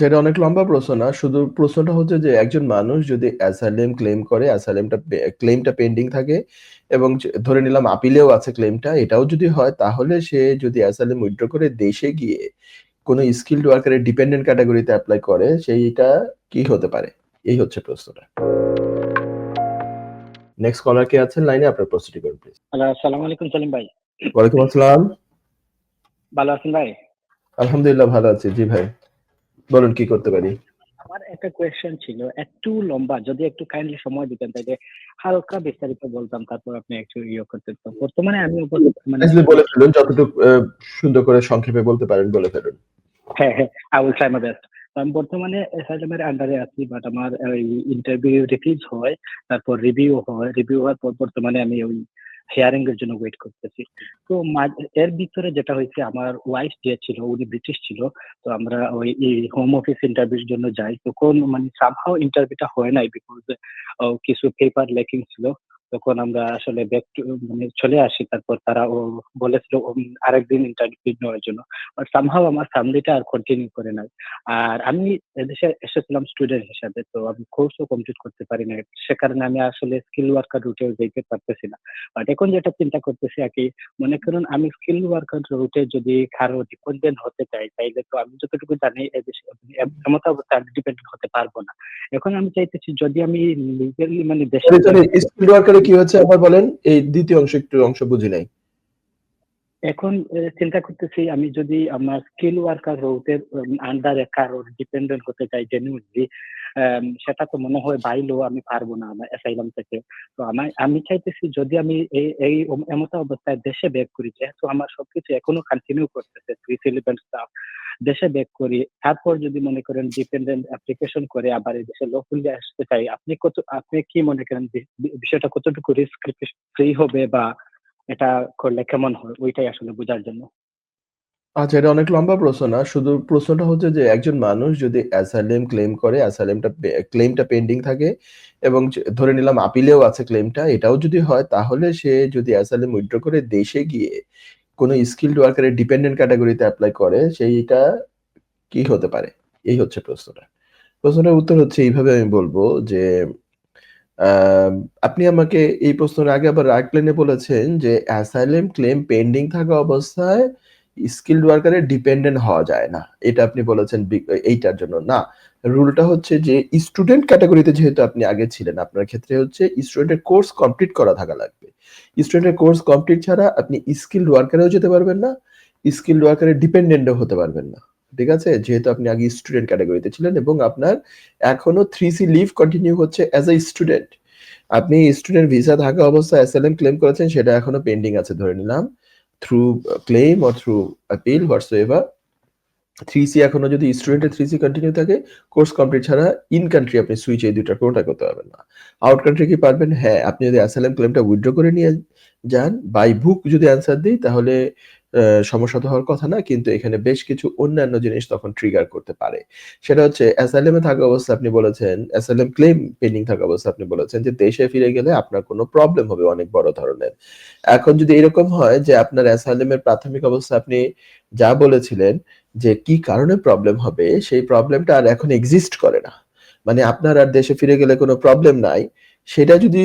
সেটা অনেক লম্বা প্রশ্ন না। শুধু প্রশ্নটা হচ্ছে যে একজন মানুষ যদি অ্যাসাইলেম ক্লেম করে, অ্যাসাইলামটা ক্লেমটা পেন্ডিং থাকে এবং ধরে নিলাম আপিলেও আছে ক্লেমটা, এটাও যদি হয় তাহলে সে যদি অ্যাসাইলাম উইথড্র করে দেশে গিয়ে কোন স্কিলড ওয়ার্কারের ডিপেন্ডেন্ট ক্যাটাগরিতে অ্যাপ্লাই করে, সেইটা কি হতে পারে? এই হচ্ছে প্রশ্নটা। নেক্সট কলার কে আছেন লাইনে? আপনার প্রশ্নটি করুন প্লিজ। আসসালামু আলাইকুম সেলিম ভাই। ওয়ালাইকুম আসসালাম। ভালো আছেন ভাই? আলহামদুলিল্লাহ ভালো আছি। জি ভাই। বলুন কি করতে পারি? আমার একটা কোয়েশ্চেন ছিল। একটু লম্বা যদি একটু কাইন্ডলি সময় দিতেন তাইলে হালকা বিস্তারিত বলতাম। তারপর আপনি একটু ইয়ে করতেন। তো বর্তমানে আমি মানে বলে ফেলুন যতটুকু সুন্দর করে সংক্ষেপে বলতে পারেন বলে ফেলুন। হ্যাঁ, হ্যাঁ। Will try my best. আমি বর্তমানে অ্যাসাইলামের আন্ডারে আছি বাট আমার ইন্টারভিউ রিফিউজ হয়। তারপর রিভিউ হয়। রিভিউ হওয়ার পর বর্তমানে আমি ওই হিয়ারিং এর জন্য ওয়েট করতেছি। তো এর ভিতরে যেটা হয়েছে, আমার ওয়াইফ যে ছিল, উনি ব্রিটিশ ছিল। তো আমরা ওই হোম অফিস ইন্টারভিউর জন্য যাই। তখন মানে সামহাও ইন্টারভিউটা হয় নাই বিকজ কিছু পেপার লেকিং ছিল। তখন আমরা আসলে ব্যাক মানে চলে আসি। তারপর তারা ও বলেছিল আরেকদিন ইন্টারভিউ নেওয়ার জন্য। বাট সামহাউ আমার ফ্যামিলিটা আর কন্টিনিউ করে নাই। আর আমি এদেশে এসেছিলাম স্টুডেন্ট হিসাবে। তো আমি কোর্সও কমপ্লিট করতে পারি নাই। সে কারণে আমি আসলে স্কিল ওয়ার্কার রুটেও যাইতে পারতেছি না। বাট এখন যেটা চিন্তা করতেছি আরকি মনে করুন আমি স্কিল ওয়ার্কার রুটে যদি কারও ডিপেন্ডেন্ট হতে চাই, তাইলে তো আমি যতটুকু জানি এদেশে, এম, এমত অবস্থায় আমি ডিপেন্ডেন্ট হতে পারব না। এখন আমি চাইতেছি যদি আমি লিগালি মানে দেশে সরি ওয়ার্কার কি হচ্ছে আবার বলেন? এই ২য় অংশ একটু অংশ বুঝি নাই। এখন চিন্তা করতেছি, আমি যদি আমার স্কিল ওয়ার্কার উম আন্ডারে কারোর ডিপেন্ডেন্ট হতে চাই জেনুইনলি সেটা তো মনে হয় বাইলেও আমি পারব না আমার অ্যাসাইলাম থেকে। তো আমায়, আমি চাইতেছি যদি আমি এই এই এমত অবস্থায় দেশে ব্যাক করি, যেহেতু আমার সবকিছু এখনও কন্টিনিউ করতেছে রিসিলিভেন্ট স্টাফ। দেশে ব্যাক করি। তারপর যদি মনে করেন ডিপেন্ডেন্ট অ্যাপ্লিকেশন করে আবার এই দেশে লফুলি আসতে চাই। আপনি কত আপনি কি মনে করেন বিষয়টা কতটুকু রিস্ক ফ্রি হবে বা এটা করলে কেমন হয়? ওইটাই আসলে বোঝার জন্য। আচ্ছা এটা অনেক লম্বা প্রশ্ন না। শুধু প্রশ্নটা হচ্ছে যে একজন মানুষ যদি অ্যাসাইলাম ক্লেম করে, অ্যাসাইলামটা ক্লেমটা পেন্ডিং থাকে এবং ধরে নিলাম আপিলেও আছে ক্লেমটা, এটাও যদি হয় তাহলে সে যদি অ্যাসাইলাম উইথড্র করে দেশে গিয়ে কোন স্কিলড ওয়ার্কারের ডিপেন্ডেন্ট ক্যাটাগরিতে অ্যাপ্লাই করে, সেইটা কি হতে পারে? এই হচ্ছে প্রশ্নটা। প্রশ্নটার উত্তর হচ্ছে এইভাবে আমি বলব যে আপনি আমাকে এই প্রশ্নের আগে আবার রাইট লাইনে বলেছেন যে অ্যাসাইলেম ক্লেম পেন্ডিং থাকা অবস্থায় স্কিলড ওয়ার্কার ডিপেন্ডেন্ট হওয়া যায় না। এটা আপনি বলেছেন এইটার জন্য। না, রুলটা হচ্ছে যে স্টুডেন্ট ক্যাটাগরিতে যেহেতু আপনি আগে ছিলেন, আপনার ক্ষেত্রে হচ্ছে স্টুডেন্টের কোর্স কমপ্লিট করা থাকা লাগবে। স্টুডেন্টের কোর্স কমপ্লিট ছাড়া আপনি স্কিলড ওয়ার্কারেও যেতে পারবেন না, স্কিলড ওয়ার্কার এর ডিপেন্ডেন্ট ও হতে পারবেন না। ঠিক আছে? যেহেতু আপনি আগে স্টুডেন্ট ক্যাটেগরিতে ছিলেন এবং আপনার এখনও থ্রি সি লিভ কন্টিনিউ হচ্ছে অ্যাজ আ স্টুডেন্ট। আপনি স্টুডেন্ট ভিসা থাকা অবস্থায় অ্যাসাইলাম ক্লেম করেছেন সেটা এখনও পেন্ডিং আছে ধরে নিলাম। Through claim or through appeal whatsoever 3C এখনও যদি স্টুডেন্টের 3C কন্টিনিউ থাকে, কোর্স কমপ্লিট ছাড়া ইন কান্ট্রি আপনি সুইচ এই ২ টার কোনটা করতে পারবেন না। আউট কান্ট্রি কি পারবেন? হ্যাঁ, আপনি যদি অ্যাসাইলাম ক্লেমটা উইথড্র করে নিয়ে যান, বাই বুক যদি অ্যান্সার দেই তাহলে সমস্যা তো হওয়ার কথা না। কিন্তু এখানে বেশ কিছু অন্যান্য জিনিস তখন ট্রিগার করতে পারে। সেটা হচ্ছে অ্যাসাইলেমে থাকা অবস্থা আপনি বলেছেন, অ্যাসাইলেম ক্লেম পেন্ডিং থাকা অবস্থা আপনি বলেছেন যে দেশে ফিরে গেলে আপনার কোনো প্রবলেম হবে অনেক বড় ধরনের। এখন যদি এরকম হয় যে আপনার অ্যাসাইলেমের প্রাথমিক অবস্থা আপনি যা বলেছিলেন যে কি কারণে প্রবলেম হবে, সেই প্রবলেমটা আর এখন এক্সিস্ট করে না। মানে আপনার আর দেশে ফিরে গেলে কোনো প্রবলেম নাই। সেটা যদি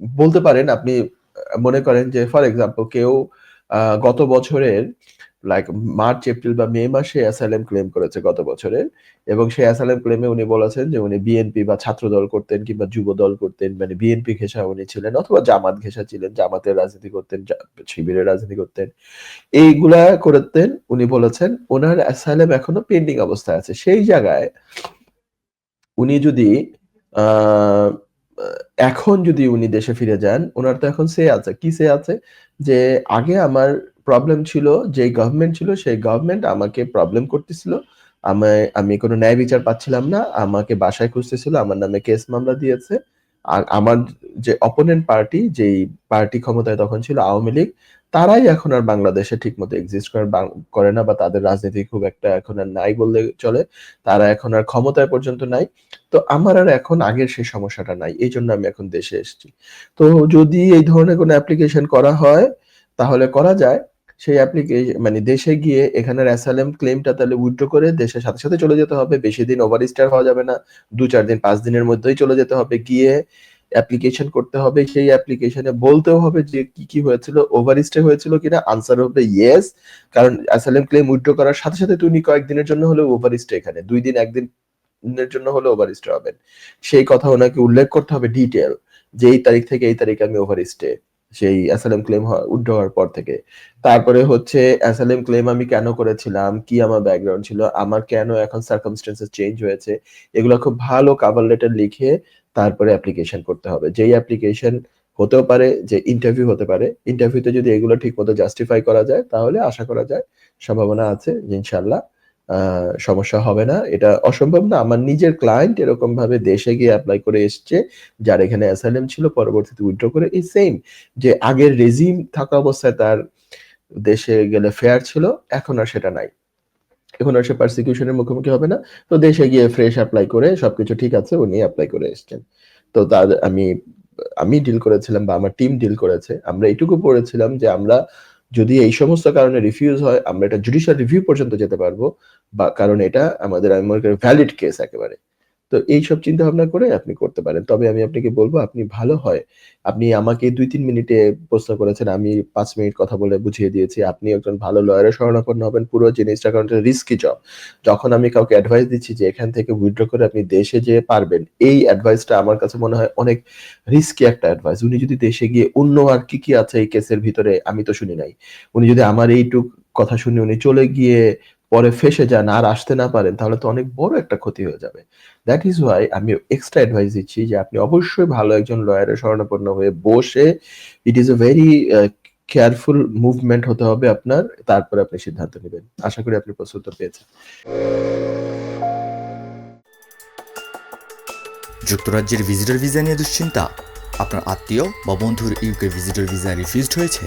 বলতে পারেন আপনি মনে করেন যে ফর এক্সাম্পল কেউ আ গত বছরের লাইক মার্চ, এপ্রিল বা মে মাসে অ্যাসাইলাম ক্লেম করেছে গত বছরের এবং সেই অ্যাসাইলাম ক্লেমে উনি বলেছেন যে উনি বিএনপি বা ছাত্রদল করতেন কিংবা যুবদল করতেন। মানে বিএনপি ঘেঁষা উনি ছিলেন অথবা জামাত ঘেঁষা ছিলেন। জামাতের রাজনীতি করতেন, শিবিরের রাজনীতি করতেন। এইগুলা করতেন উনি বলেছেন ওনার অ্যাসাইলাম এখনও পেন্ডিং অবস্থায় আছে। সেই জায়গায় উনি যদি এখন যদি উনি দেশে ফিরে যান, উনার তো এখন সে আছে। কি সে আছে? যে আগে আমার প্রবলেম ছিল, যে গভর্নমেন্ট ছিল সেই গভর্নমেন্ট আমাকে প্রবলেম করতেছিল। আমায় আমি কোনো ন্যায় বিচার পাচ্ছিলাম না। আমাকে বাসায় খুঁজতেছিল। আমার নামে কেস মামলা দিয়েছে। আর আমার যে অপোনেন্ট পার্টি, যেই পার্টি ক্ষমতায় তখন ছিল আওয়ামী লীগ, তারাই এখন আর বাংলাদেশে ঠিকমতো এক্সিস্ট করে করে না বা তাদের রাজনীতি খুব একটা এখন আর নাই বললে চলে। তারা এখন আর ক্ষমতায় পর্যন্ত নাই। তো আমার আর এখন আগের সেই সমস্যাটা নাই। এই জন্য আমি এখন দেশে এসেছি। তো যদি এই ধরনের কোন অ্যাপ্লিকেশন করা হয়, তাহলে করা যায়। সেই অ্যাপ্লিকেশন মানে দেশে গিয়ে এখানের অ্যাসাইলাম ক্লেমটা তাহলে উইথড্র করে দেশের সাথে সাথে চলে যেতে হবে বেশি দিন ওভার স্টার হওয়া যাবে না দু চার দিন পাঁচ দিনের মধ্যেই চলে যেতে হবে গিয়ে অ্যাপ্লিকেশন করতে হবে, সেই অ্যাপ্লিকেশনে বলতেও হবে যে কি কি হয়েছিল ওভার স্টে হয়েছিল কিনা আনসার হবে ইয়েস কারণ অ্যাসাইলাম ক্লেম উইথড্র করার সাথে সাথে তুমি কয়েকদিনের জন্য হলেও ওভার স্টে এখানে, দুই দিন, একদিন এর জন্য ওভার স্টে হবেন সেই কথা ওনাকে উল্লেখ করতে হবে ডিটেল যে এই তারিখ থেকে এই তারিখে আমি ওভার স্টে সেই অ্যাসাইলাম ক্লেম উইথড্র হওয়ার পর থেকে। তারপরে হচ্ছে অ্যাসাইলাম ক্লেম আমি কেন করেছিলাম, কি আমার ব্যাকগ্রাউন্ড ছিল, আমার কেন এখন সার্কামস্টেন্সেস চেঞ্জ হয়েছে, এগুলো খুব ভালো কাভার লেটার লিখে তারপরে অ্যাপ্লিকেশন করতে হবে। যেই অ্যাপ্লিকেশন হতেও পারে, যে ইন্টারভিউ হতে পারে ইন্টারভিউতে যদি এগুলো ঠিক মতো জাস্টিফাই করা যায়, তাহলে আশা করা যায়, সম্ভাবনা আছে ইনশাল্লাহ সমস্যা হবে না। এটা অসম্ভব না, আমার নিজের ক্লায়েন্ট এরকম ভাবে দেশে গিয়ে অ্যাপ্লাই করে এসছে, যার এখানে অ্যাসাইলেম ছিল, পরবর্তীতে উইথড্র করে, এই সেম যে আগের রেজিম থাকা অবস্থায় তার দেশে গেলে ফেয়ার ছিল, এখন আর সেটা নাই। এখন আর সে পারসিকিউশনের মুখোমুখি হবে না। তো দেশে গিয়ে ফ্রেশ অ্যাপ্লাই করে সবকিছু ঠিক আছে, উনি অ্যাপ্লাই করে এসছেন। তো তার, আমি আমি ডিল করেছিলাম বা আমার টিম ডিল করেছে। আমরা এটুকু পড়েছিলাম যে আমরা যদি এই সমস্ত কারণে রিফিউজ হয়, আমরা এটা জুডিশিয়াল রিভিউ পর্যন্ত যেতে পারব। বা কারণ এটা আমাদের, আমি মনে করি ভ্যালিড কেস একেবারে। তো এইসব চিন্তা ভাবনা করে আপনি করতে পারেন। তবে আমি আপনাকে বলব, আপনি ভালো হয়। আপনি আমাকে দুই তিন মিনিটে প্রশ্ন করেছেন, আমি পাঁচ মিনিট কথা বলে বুঝিয়ে দিয়েছি। আপনি একজন ভালো লয়ারের শরণাপন্ন হবেন, পুরো জিনিসটা কারণ রিস্কি জব যখন আমি কাউকে অ্যাডভাইস দিচ্ছি যে এখান থেকে উইথড্র করে আপনি দেশে যেয়ে পারবেন, এই অ্যাডভাইসটা আমার কাছে মনে হয় অনেক রিস্কি একটা অ্যাডভাইস উনি যদি দেশে গিয়ে অন্য আর কি কি আছে এই কেসের ভিতরে, আমি তো শুনি নাই। উনি যদি আমার এইটুক কথা শুনে উনি চলে গিয়ে পরে ফেসে যান আর আসতে না পারেন, তাহলে তো অনেক বড় একটা ক্ষতি হয়ে যাবে। দ্যাট ইজ ওয়াই আমি এক্সট্রা অ্যাডভাইস দিচ্ছি যে আপনি অবশ্যই ভালো একজন লয়ারের শরণাপন্ন হয়ে বসে it is a very careful movement হতে হবে আপনার, তারপরে আপনি সিদ্ধান্ত নেবেন। আশা করি আপনি প্রস্তুত পেয়েছেন। যুক্তরাজ্যের ভিজিটর ভিসা নিয়ে দুশ্চিন্তা। আপনার আত্মীয় বা বন্ধুর ইউকে ভিজিটর ভিসা রিফিউজড হয়েছে।